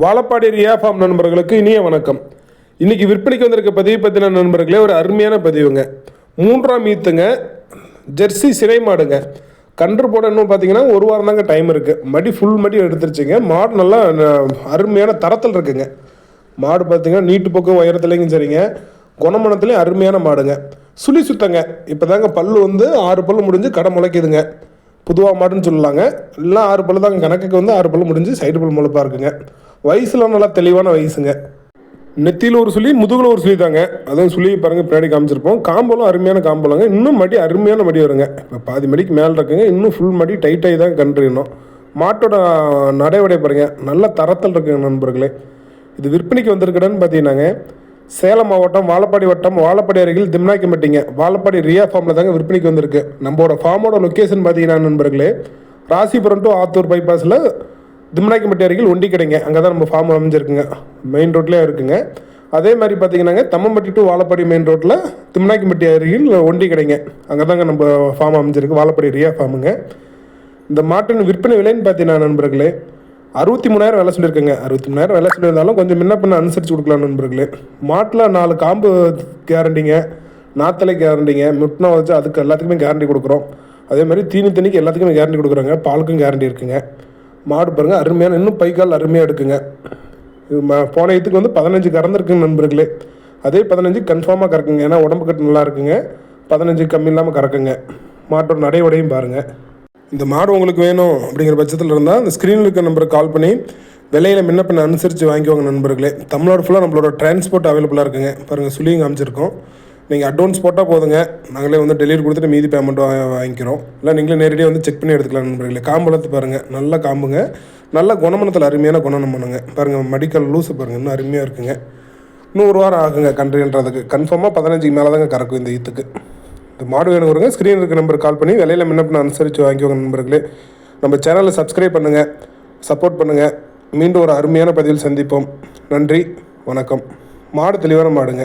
Vazhapadi Riya form நண்பர்களுக்கு இனிய வணக்கம். இன்றைக்கி விற்பனைக்கு வந்திருக்க பதிவு பற்றின நண்பர்களே ஒரு அருமையான பதிவுங்க. மூன்றாம் ஈத்துங்க ஜெர்சி சிறை மாடுங்க. கன்று போட இன்னும் பார்த்தீங்கன்னா ஒரு வாரம் தாங்க டைம் இருக்குது மடி ஃபுல் மடி எடுத்துருச்சுங்க. மாடு நல்லா அருமையான தரத்தில் இருக்குங்க. மாடு பார்த்தீங்கன்னா நீட்டு பக்கம் உயரத்துலேயும் சரிங்க. குணமணத்துலேயும் அருமையான மாடுங்க. சுழி சுத்தங்க. இப்போ தாங்க பல்லு வந்து ஆறு பல் முடிஞ்சு கடை முளைக்குதுங்க. புதுவா மாடுன்னு சொல்லலாங்க. எல்லாம் ஆறு பல் தாங்க கணக்குக்கு வந்து ஆறு பல் முடிஞ்சு சைடு பல் முளைப்பாக இருக்குங்க. வயசுலாம் நல்லா தெளிவான வயசுங்க. நெத்தியில் ஒரு சுழி முதுகில் ஒரு சுழி தாங்க. அதான் சுழி பாருங்கள் பின்னாடி காமிச்சிருப்போம். காம்பெல்லாம் அருமையான காம்போலாங்க. இன்னும் மடி அருமையான மடி வருங்க. இப்போ பாதி மடிக்கு மேலே இருக்குங்க. இன்னும் ஃபுல் மடி டைட்டாகி தான் கன்றுணும் மாட்டோட நடைவடை பாருங்கள் நல்ல தரத்தில் இருக்குங்க நண்பர்களே. இது விற்பனைக்கு வந்திருக்கடன்னு பார்த்தீங்கன்னாங்க சேலம் மாவட்டம் வாழப்பாடி வட்டம் வாழப்பாடி அருகில் திம்னாக்கிம்பட்டிங்க வாழப்பாடி ரியா ஃபார்மில் தாங்க விற்பனைக்கு வந்திருக்கு. நம்மளோட ஃபார்மோட லொக்கேஷன் பார்த்தீங்கன்னா நண்பர்களே ராசிபுரம் டு ஆத்தூர் பைபாஸில் திம்மநாயக்கம்பட்டி அருகில் ஒண்டி கடைங்க. அங்கே தான் நம்ம ஃபார்ம் அமைஞ்சிருக்குங்க. மெயின் ரோட்லேயே இருக்குங்க. அதே மாதிரி பார்த்தீங்கன்னாங்க தம்மம்பட்டி டு வாழப்பாடி மெயின் ரோட்டில் திம்மநாயக்கம்பட்டி அருகில் ஒண்டி கடைங்க. அங்கே தாங்க நம்ம ஃபார்ம் அமைஞ்சிருக்கு. வாழப்பாடி ரியா ஃபார்முங்க இந்த மாட்டின் விற்பனை விலைன்னு பார்த்தீங்கன்னா நண்பர்களே அறுபத்தி மூணாயிரம் வேலை சொல்லியிருக்கேங்க. அறுபத்தி மூணாயிரம் வேலை சொல்லியிருந்தாலும் கொஞ்சம் முன்ன பண்ண அனுசரித்து கொடுக்கலாம் நண்பர்களே. மாட்டில் நாலு காம்பு கேரண்டிங்க நாத்தலை கேரண்டிங்க முட்டினா வச்சு அதுக்கு எல்லாத்துக்குமே கேரண்டி கொடுக்குறோம். அதே மாதிரி தீனி தண்ணிக்கு எல்லாத்துக்குமே கேரண்டி கொடுக்குறோங்க. பாலுக்கும் கேரண்டி இருக்குங்க. மாடு பாருங்கள் அருமையான இன்னும் பைக்கால் அருமையாக இருக்குங்க போன இதுக்கு வந்து பதினஞ்சு கறந்துருக்குங்க நண்பர்களே. அதே பதினஞ்சு கன்ஃபார்மாக கறக்குங்க. ஏன்னா உடம்பு கட்டு நல்லா இருக்குங்க. பதினஞ்சு கம்மி இல்லாமல் கறக்குங்க. மாட்டோட நடைவடையும் பாருங்கள் இந்த மாடு உங்களுக்கு வேணும் அப்படிங்கிற பட்சத்தில் இருந்தால் இந்த ஸ்க்ரீனில் இருக்க நம்பருக்கு கால் பண்ணி விலையில் முன்ன அனுசரித்து வாங்கிக்கோங்க நண்பர்களே. தமிழ்நாடு ஃபுல்லாக நம்மளோட டிரான்ஸ்போர்ட் அவைலபிளாக இருக்குங்க. பாருங்கள் சுழியும் காமிச்சிருக்கோம். நீங்கள் அட்வான்ஸ் போட்டால் போதுங்க. நாங்களே வந்து டெலிவரி கொடுத்துட்டு மீதி பேமெண்ட் வாங்கிக்கிறோம். இல்லை நீங்களே நேரடியாக வந்து செக் பண்ணி எடுத்துக்கலாம் நண்பர்களே. காம்பளத்து பாருங்கள் நல்ல காம்புங்க. நல்ல குணமனத்தில் அருமையான குணம் பண்ணுங்க. பாருங்கள் மெடிக்கல் லூஸு பாருங்கள் இன்னும் அருமையாக இருக்குங்க. நூறு வாரம் ஆகுங்க கன்றுன்றதுக்கு கன்ஃபார்மாக பதினஞ்சுக்கு மேலே தாங்க கறக்கும் இந்த ஈத்துக்கு. இந்த மாடு வேணும் வருங்க ஸ்க்ரீன் இருக்க நம்பருக்கு கால் பண்ணி விலையில முன்ன அனுசரித்து வாங்கிக்கோங்க நண்பர்களே. நம்ம சேனலை சப்ஸ்கிரைப் பண்ணுங்கள் சப்போர்ட் பண்ணுங்கள் மீண்டும் ஒரு அருமையான பதிவில் சந்திப்போம். நன்றி. வணக்கம். மாடு தெளிவான மாடுங்க.